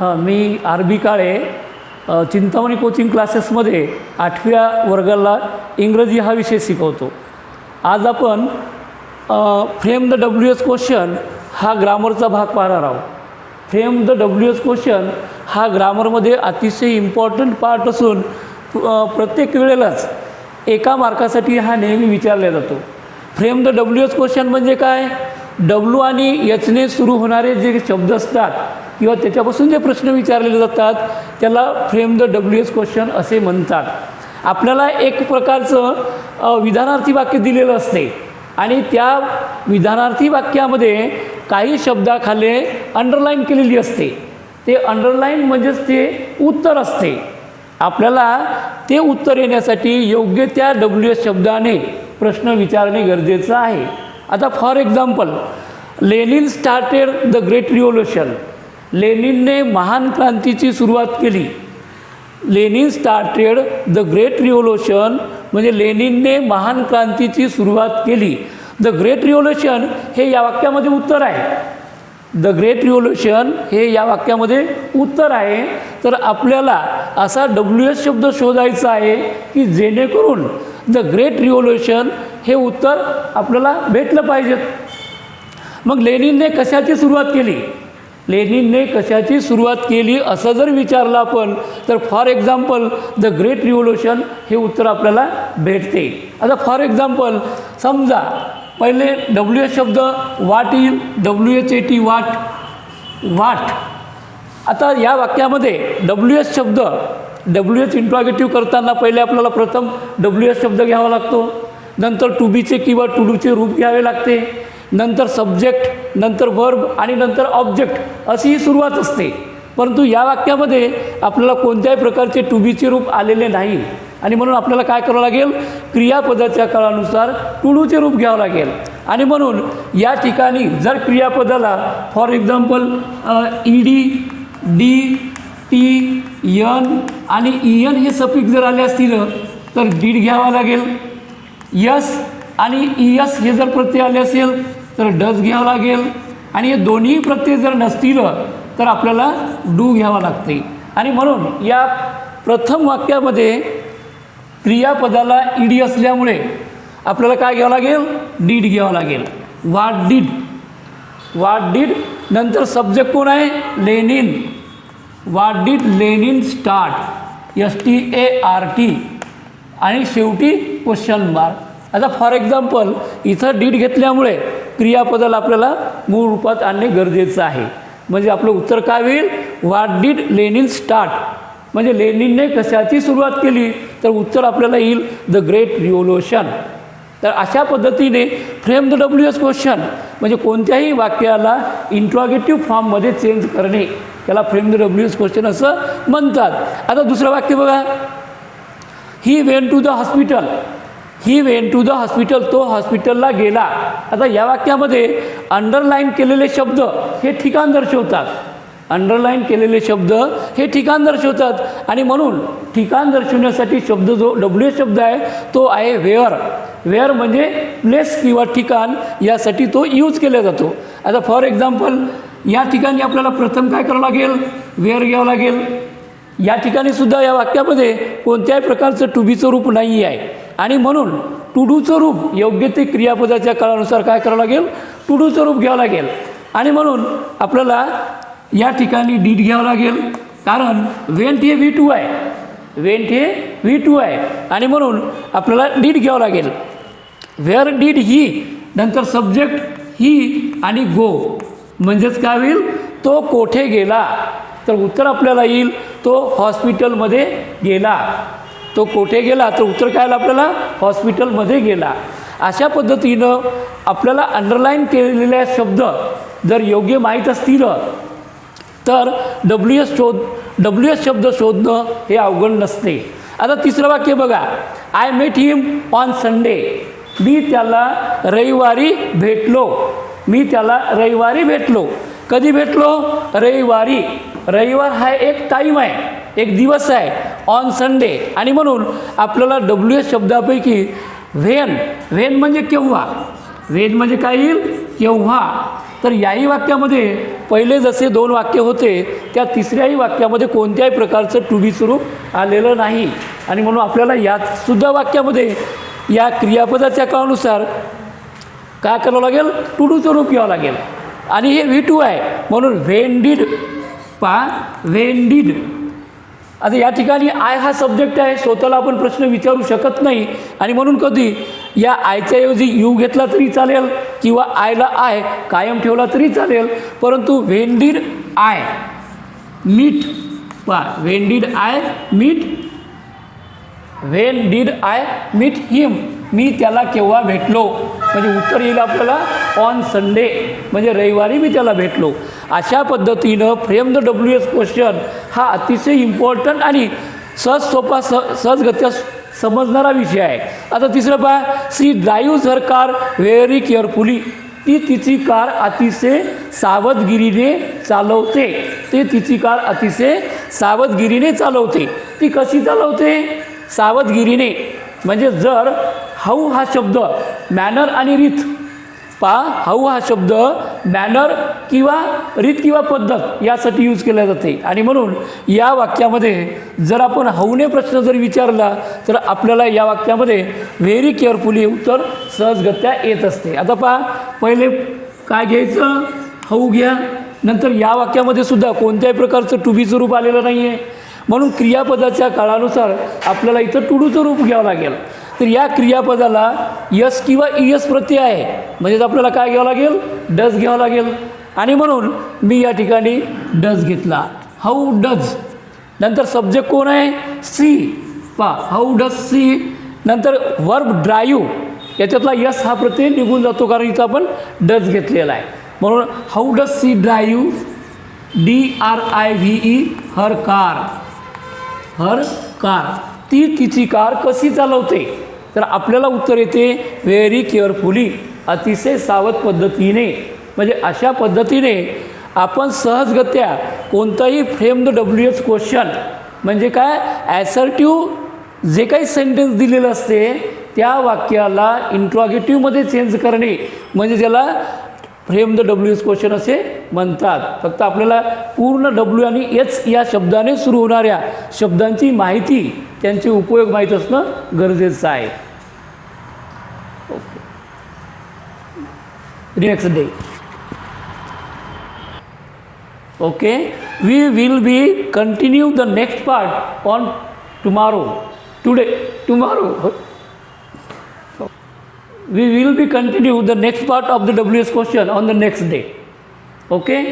हां मी R B Kale Chintamani coaching क्लासेसमध्ये आठव्या वर्गाला इंग्रजी हा विषय शिकवतो. आज आपण frame the W S question हा ग्रामरचा भाग पाहणार आहोत. Frame the W S question हा ग्रामरमध्ये अतिशय इम्पॉर्टंट पार्ट असून प्रत्येक वेळेलाच एका मार्कासाठी हा नेहमी विचारला जातो. Frame the W S question म्हणजे काय? डब्ल्यू आणि एचने सुरू होणारे जे शब्द असतात किंवा त्याच्यापासून जे प्रश्न विचारलेले जातात त्याला frame the W S question असे म्हणतात. आपल्याला एक प्रकारचं विधानार्थी वाक्य दिलेलं असते. आणि त्या विधानार्थी वाक्यामध्ये काही शब्दाखाली अंडरलाईन केलेली असते. ते अंडरलाईन म्हणजेच ते उत्तर असते. आपल्याला ते उत्तर येण्यासाठी योग्य त्या डब्ल्यू एस शब्दाने प्रश्न विचारणे गरजेचं आहे. आता for example Lenin started the great revolution लेनिनने महान क्रांतीची सुरुवात केली. Lenin started the great revolution म्हणजे लेनिनने महान क्रांतीची सुरुवात केली. द ग्रेट रिव्होल्युशन हे या वाक्यामध्ये उत्तर आहे. द ग्रेट रिव्होल्युशन हे या वाक्यामध्ये उत्तर आहे. तर आपल्याला असा डब्ल्यू एस शब्द शोधायचा आहे की जेणेकरून द ग्रेट रिव्होल्युशन हे उत्तर आपल्याला भेटलं पाहिजेत मग लेनिनने कशाची सुरुवात केली? लेनिनने कशाची सुरुवात केली असं जर विचारलं आपण तर for example the great revolution हे उत्तर आपल्याला भेटते. आता फॉर एक्झाम्पल समजा पहिले डब्ल्यू एच शब्द वाट येईल W H A T what वाट. आता या वाक्यामध्ये डब्ल्यू एच शब्द डब्ल्यू एच इंट्रॉगेटिव्ह करताना पहिले आपल्याला प्रथम डब्ल्यू एच शब्द घ्यावा लागतो. नंतर टू बीचे किंवा टू डूचे रूप घ्यावे लागते. नंतर सब्जेक्ट नंतर वर्ब आणि नंतर ऑब्जेक्ट अशी ही सुरुवात असते. परंतु या वाक्यामध्ये आपल्याला कोणत्याही प्रकारचे टू बीचे रूप आलेले नाही. आणि म्हणून आपल्याला काय करावं लागेल? क्रियापदाच्या काळानुसार टू डूचे रूप घ्यावं लागेल. आणि म्हणून या ठिकाणी जर क्रियापदाला for example E D D T N आणि ई एन हे सफिक जर आले असतील तर डीड घ्यावा लागेल. यस आणि ई एस हे जर प्रत्यय आले असेल तर डस घ्यावं लागेल. आणि हे दोन्ही प्रत्यय जर नसतील तर आपल्याला डू घ्यावा लागते. आणि म्हणून या प्रथम वाक्यामध्ये क्रियापदाला ईडी असल्यामुळे आपल्याला काय घ्यावं लागेल? डीड घ्यावं लागेल. वाट डीड वाट डीड नंतर सब्जेक्ट कोण आहे? Lenin what did Lenin start S T A R T आणि शेवटी क्वेश्चन मार्क आता फॉर एक्झाम्पल इथं डीड घेतल्यामुळे क्रियापदाला आपल्याला मूळ रूपात आणणे गरजेचं आहे. म्हणजे आपलं उत्तर काय होईल? वाट डीड लेनिन स्टार्ट म्हणजे लेनिनने कशाची सुरुवात केली? तर उत्तर आपल्याला येईल द ग्रेट रिव्होल्युशन तर अशा पद्धतीने frame the W S question म्हणजे कोणत्याही वाक्याला इंट्रॉगेटिव्ह फॉर्ममध्ये चेंज करणे त्याला frame the W S question असं म्हणतात. आता दुसरं वाक्य बघा. He went to the hospital he went to the hospital तो हॉस्पिटलला गेला. आता या वाक्यामध्ये अंडरलाईन केलेले शब्द हे ठिकाण दर्शवतात. अंडरलाईन केलेले शब्द हे ठिकाण दर्शवतात. आणि म्हणून ठिकाण दर्शवण्यासाठी शब्द जो डब्ल्यू शब्द आहे तो आहे वेअर वेअर म्हणजे प्लेस किंवा ठिकाण यासाठी तो यूज केला जातो. आता फॉर एक्झाम्पल या ठिकाणी आपल्याला प्रथम काय करावं लागेल? वेअर घ्यावं लागेल? या ठिकाणी सुद्धा या वाक्यामध्ये कोणत्याही प्रकारचं टू बीचं रूप नाही आहे आणि म्हणून टू डूचं रूप योग्य ते क्रियापदाच्या काळानुसार काय करावं लागेल? टू डूचं रूप घ्यावं लागेल. आणि म्हणून आपल्याला या ठिकाणी डीड घ्यावं लागेल. कारण वेंट हे व्ही टू आहे. वेंट हे व्ही टू आहे. आणि म्हणून आपल्याला डीड घ्यावं लागेल. वेअर डीड ही नंतर सब्जेक्ट ही आणि गो. म्हणजेच काय होईल? तो कोठे गेला? तर उत्तर आपल्याला येईल. तो हॉस्पिटलमध्ये गेला. तो कोठे गेला? तर उत्तर काय आलं आपल्याला? हॉस्पिटलमध्ये गेला. अशा पद्धतीनं आपल्याला अंडरलाईन केलेल्या शब्द जर योग्य माहीत असतील तर डब्ल्यू एस शोध डब्ल्यू एस शब्द शोधणं हे अवघड नसते. आता तिसरं वाक्य बघा. I met him on Sunday मी त्याला रविवारी भेटलो. मी त्याला रविवारी भेटलो. कधी भेटलो? रविवारी. रविवार हा एक टाईम आहे. एक दिवस आहे ऑन संडे आणि म्हणून आपल्याला डब्ल्यू एस शब्दापैकी व्हेन व्हेन म्हणजे केव्हा? व्हेन म्हणजे काय येईल? केव्हा? तर याही वाक्यामध्ये पहिले जसे दोन वाक्य होते त्या तिसऱ्याही वाक्यामध्ये कोणत्याही प्रकारचं टू बी स्वरूप आलेलं नाही. आणि म्हणून आपल्याला यातसुद्धा वाक्यामध्ये या क्रियापदाच्या काळानुसार काय करावं लागेल? टू डू रूप घ्यावं लागेल. आणि हे व्ही टू आहे. म्हणून व्हेन डीड पा व्हेंडीड आता या ठिकाणी आय हा सब्जेक्ट आहे स्वतःला आपण प्रश्न विचारू शकत नाही. आणि म्हणून कधी या आयच्या ऐवजी यू घेतला तरी चालेल किंवा आयला आय कायम ठेवला तरी चालेल. परंतु व्हेंडीड आय मीट पा when did I meet when did I meet him मी त्याला केव्हा भेटलो? म्हणजे उत्तर येईल आपल्याला ऑन संडे म्हणजे रविवारी मी त्याला भेटलो. अशा पद्धतीनं frame the W S question हा अतिशय इम्पॉर्टंट आणि सहज सोपा स सहजगत्या समजणारा विषय आहे. आता तिसरं पहा she drive her car very carefully ती तिची कार अतिशय सावधगिरीने चालवते. ते तिची कार अतिशय सावधगिरीने चालवते. ती कशी चालवते? सावधगिरीने. म्हणजे जर हाऊ हा शब्द मॅनर आणि रीत पा हाऊ हा शब्द मॅनर किंवा रीत किंवा पद्धत यासाठी यूज केला जाते. आणि म्हणून या वाक्यामध्ये जर आपण हाऊने प्रश्न जर विचारला तर आपल्याला या वाक्यामध्ये व्हेरी केअरफुली उत्तर सहजगत्या येत असते. आता पहा पहिले काय घ्यायचं? हाऊ घ्या. नंतर या वाक्यामध्ये सुद्धा कोणत्याही प्रकारचं टू बीचं रूप आलेलं नाही आहे म्हणून क्रियापदाच्या काळानुसार आपल्याला इथं टुडूचं रूप घ्यावं लागेल. तर या क्रियापदाला यस किंवा इयस प्रत्यय आहे. म्हणजेच आपल्याला काय घ्यावं लागेल? डज घ्यावं लागेल. आणि म्हणून मी या ठिकाणी डज घेतला. हाऊ डज नंतर सब्जेक्ट कोण आहे? सी पा हाऊ डज सी नंतर वर्ब ड्रायू याच्यातला यस हा प्रत्यय निघून जातो कारण इथं आपण डज घेतलेला आहे. म्हणून how does she drive D R I V E her car her car ती तिची कार कशी चालवते? तर आपल्याला उत्तर येते व्हेरी केअरफुली अतिशय सावध पद्धतीने. म्हणजे अशा पद्धतीने आपण सहजगत्या कोणताही frame the W S question म्हणजे काय? ॲसर्टिव्ह जे काही सेंटेन्स दिलेलं असते त्या वाक्याला इंट्रॉगेटिव्हमध्ये चेंज करणे. म्हणजे ज्याला frame the W S question असे म्हणतात. फक्त आपल्याला पूर्ण डब्ल्यू आणि एच या शब्दाने सुरू होणाऱ्या शब्दांची माहिती त्यांचे उपयोग माहीत असणं गरजेचं आहे. Okay next day okay we will be continue the next part on tomorrow today tomorrow we will be continue the next part of the W S question on the next day okay